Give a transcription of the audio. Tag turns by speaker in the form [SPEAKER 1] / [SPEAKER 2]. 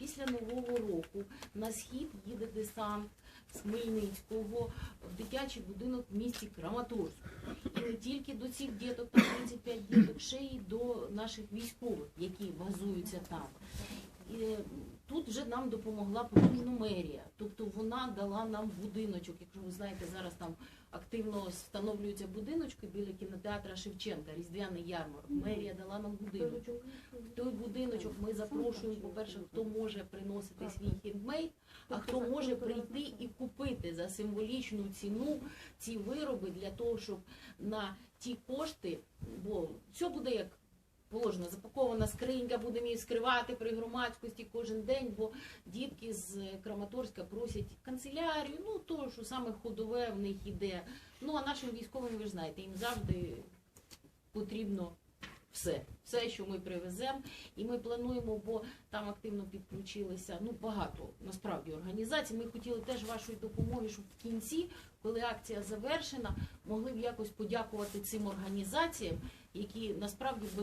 [SPEAKER 1] після Нового року на схід їде десант з Хмельницького в дитячий будинок в місті Краматорськ. І не тільки до цих діток, там 35 діток, ще й до наших військових, які базуються там. І тут вже нам допомогла потужна мерія. Тобто вона дала нам будиночок. Якщо ви знаєте, зараз там активно встановлюються будиночки біля кінотеатра Шевченка, Різдвяний ярмарок. Мерія дала нам будиночок. В той будиночок ми запрошуємо, по-перше, хто може приносити свій хендмейд, а хто може прийти і купити за символічну ціну ці вироби для того, щоб на ті кошти, бо все буде як положено, запакована скринька, будемо її скривати при громадськості кожен день, бо дітки з Краматорська просять канцелярію, ну то, що саме ходове в них іде. Ну а нашим військовим, ви ж знаєте, їм завжди потрібно все, все, що ми привеземо. І ми плануємо, бо там активно підключилися ну багато насправді організацій. Ми хотіли теж вашої допомоги, щоб в кінці, коли акція завершена, могли б якось подякувати цим організаціям, які насправді